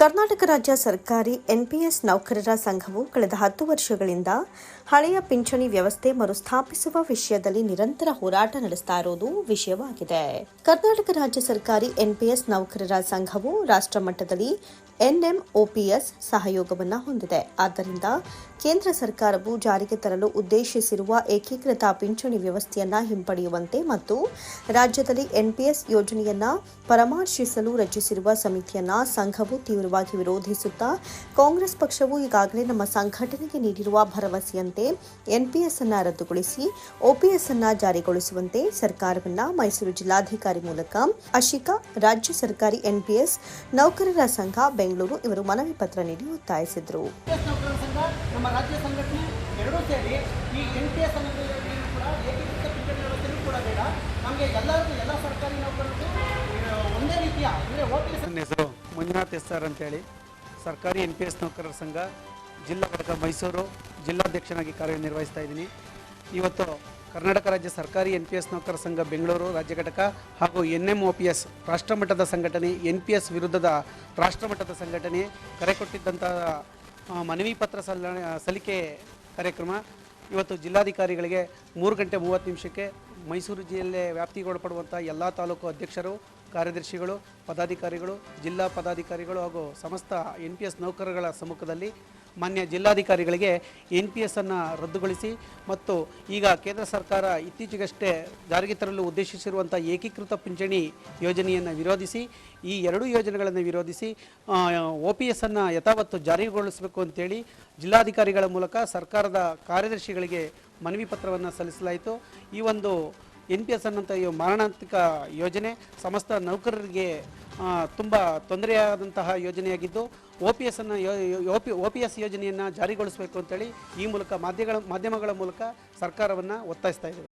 ಕರ್ನಾಟಕ ರಾಜ್ಯ ಸರ್ಕಾರಿ ಎನ್ಪಿಎಸ್ ನೌಕರರ ಸಂಘವು ಕಳೆದ ಹತ್ತು ವರ್ಷಗಳಿಂದ ಹಳೆಯ ಪಿಂಚಣಿ ವ್ಯವಸ್ಥೆ ಮರುಸ್ಥಾಪಿಸುವ ವಿಷಯದಲ್ಲಿ ನಿರಂತರ ಹೋರಾಟ ನಡೆಸ್ತಾ ಇರುವುದು ವಿಷಯವಾಗಿದೆ. ಕರ್ನಾಟಕ ರಾಜ್ಯ ಸರ್ಕಾರಿ ಎನ್ಪಿಎಸ್ ನೌಕರರ ಸಂಘವು ರಾಷ್ಟ್ರ ಮಟ್ಟದಲ್ಲಿ ಎನ್ಎಂಒಪಿಎಸ್ ಸಹಯೋಗವನ್ನು ಹೊಂದಿದೆ. ಆದ್ದರಿಂದ ಕೇಂದ್ರ ಸರ್ಕಾರವು ಜಾರಿಗೆ ತರಲು ಉದ್ದೇಶಿಸಿರುವ ಏಕೀಕೃತ ಪಿಂಚಣಿ ವ್ಯವಸ್ಥೆಯನ್ನು ಹಿಂಪಡೆಯುವಂತೆ ಮತ್ತು ರಾಜ್ಯದಲ್ಲಿ ಎನ್ಪಿಎಸ್ ಯೋಜನೆಯನ್ನು ಪರಾಮರ್ಶಿಸಲು ರಚಿಸಿರುವ ಸಮಿತಿಯನ್ನು ಸಂಘವು ತೀವ್ರವಾಗಿ ವಿರೋಧಿಸುತ್ತಾ ಕಾಂಗ್ರೆಸ್ ಪಕ್ಷವು ಈಗಾಗಲೇ ನಮ್ಮ ಸಂಘಟನೆಗೆ ನೀಡಿರುವ ಭರವಸೆಯಂತೆ ಎನ್ಪಿಎಸ್ ಅನ್ನ ರದ್ದುಗೊಳಿಸಿ ಒಪಿಎಸ್ ಅನ್ನ ಜಾರಿಗೊಳಿಸುವಂತೆ ಸರ್ಕಾರವನ್ನ ಮೈಸೂರು ಜಿಲ್ಲಾಧಿಕಾರಿ ಮೂಲಕ ಅಶಿಕಾ ರಾಜ್ಯ ಸರ್ಕಾರಿ ಎನ್ಪಿಎಸ್ ನೌಕರರ ಸಂಘ ಬೆಂಗಳೂರು ಇವರು ಮನವಿ ಪತ್ರ ನೀಡಿ ಒತ್ತಾಯಿಸಿದರು. ಎಸ್ ನೌಕರರ ಸಂಘ ನಮ್ಮ ರಾಜ್ಯ ಸಂಘಟನೆ ಎರಡೂ ಸೇರಿ ಈ ಎನ್ ಪಿ ಕೂಡ ಏಕೀಕೃತ ಪಿಂಚಣಿ ಕೂಡ ಬೇಡ. ನಮಗೆ ಎಲ್ಲರಿಗೂ ಎಲ್ಲ ಸರ್ಕಾರಿ ನೌಕರರಿಗೂ ಒಂದೇ ರೀತಿಯ ಅಂದರೆ ಓ ಪಿ ಎಸ್ ಹೆಸರು ಮಂಜುನಾಥ್ ಎಸ್ ಸರ್ ಅಂತೇಳಿ ಸರ್ಕಾರಿ ಎನ್ ಪಿ ಎಸ್ ನೌಕರರ ಸಂಘ ಜಿಲ್ಲಾ ಘಟಕ ಮೈಸೂರು ಜಿಲ್ಲಾಧ್ಯಕ್ಷನಾಗಿ ಕಾರ್ಯನಿರ್ವಹಿಸ್ತಾ ಇದ್ದೀನಿ. ಇವತ್ತು ಕರ್ನಾಟಕ ರಾಜ್ಯ ಸರ್ಕಾರಿ ಎನ್ ಪಿ ಎಸ್ ನೌಕರರ ಸಂಘ ಬೆಂಗಳೂರು ರಾಜ್ಯ ಘಟಕ ಹಾಗೂ N M O P S ರಾಷ್ಟ್ರಮಟ್ಟದ ಸಂಘಟನೆ ಎನ್ ಪಿ ಎಸ್ ವಿರುದ್ಧದ ರಾಷ್ಟ್ರಮಟ್ಟದ ಸಂಘಟನೆ ಕರೆ ಕೊಟ್ಟಿದ್ದಂಥ ಆ, ಮನವಿ ಪತ್ರ ಸಲ್ಲ ಸಲ್ಲಿಕೆ ಕಾರ್ಯಕ್ರಮ. ಇವತ್ತು ಜಿಲ್ಲಾಧಿಕಾರಿಗಳಿಗೆ ಮೂರು ಗಂಟೆ ಮೂವತ್ತು ನಿಮಿಷಕ್ಕೆ ಮೈಸೂರು ಜಿಲ್ಲೆ ವ್ಯಾಪ್ತಿಗೊಳಪಡುವಂಥ ಎಲ್ಲ ತಾಲೂಕು ಅಧ್ಯಕ್ಷರು ಕಾರ್ಯದರ್ಶಿಗಳು, ಪದಾಧಿಕಾರಿಗಳು, ಜಿಲ್ಲಾ ಪದಾಧಿಕಾರಿಗಳು ಹಾಗೂ ಸಮಸ್ತ ಎನ್ ಪಿ ಎಸ್ ನೌಕರಗಳ ಸಮ್ಮುಖದಲ್ಲಿ ಮಾನ್ಯ ಜಿಲ್ಲಾಧಿಕಾರಿಗಳಿಗೆ ಎನ್ ಪಿ ಎಸ್ ಅನ್ನು ರದ್ದುಗೊಳಿಸಿ ಮತ್ತು ಈಗ ಕೇಂದ್ರ ಸರ್ಕಾರ ಇತ್ತೀಚೆಗಷ್ಟೇ ಜಾರಿಗೆ ತರಲು ಉದ್ದೇಶಿಸಿರುವಂಥ ಏಕೀಕೃತ ಪಿಂಚಣಿ ಯೋಜನೆಯನ್ನು ವಿರೋಧಿಸಿ, ಈ ಎರಡೂ ಯೋಜನೆಗಳನ್ನು ವಿರೋಧಿಸಿ ಒ ಪಿ ಎಸ್ ಅನ್ನು ಯಥಾವತ್ತು ಜಾರಿಗೊಳಿಸಬೇಕು ಅಂತೇಳಿ ಜಿಲ್ಲಾಧಿಕಾರಿಗಳ ಮೂಲಕ ಸರ್ಕಾರದ ಕಾರ್ಯದರ್ಶಿಗಳಿಗೆ ಮನವಿ ಪತ್ರವನ್ನು ಸಲ್ಲಿಸಲಾಯಿತು. ಈ ಒಂದು ಎನ್ ಪಿ ಎಸ್ ಅನ್ನೋಂಥ ಈ ಮಾರಣಾಂತಿಕ ಯೋಜನೆ ಸಮಸ್ತ ನೌಕರರಿಗೆ ತುಂಬ ತೊಂದರೆಯಾದಂತಹ ಯೋಜನೆಯಾಗಿದ್ದು ಒ ಪಿ ಎಸ್ ಅನ್ನು O P O P S ಯೋಜನೆಯನ್ನು ಜಾರಿಗೊಳಿಸಬೇಕು ಅಂತೇಳಿ ಈ ಮೂಲಕ ಮಾಧ್ಯಮಗಳ ಮಾಧ್ಯಮಗಳ ಮೂಲಕ ಸರ್ಕಾರವನ್ನು ಒತ್ತಾಯಿಸ್ತಾ ಇದ್ದೇವೆ.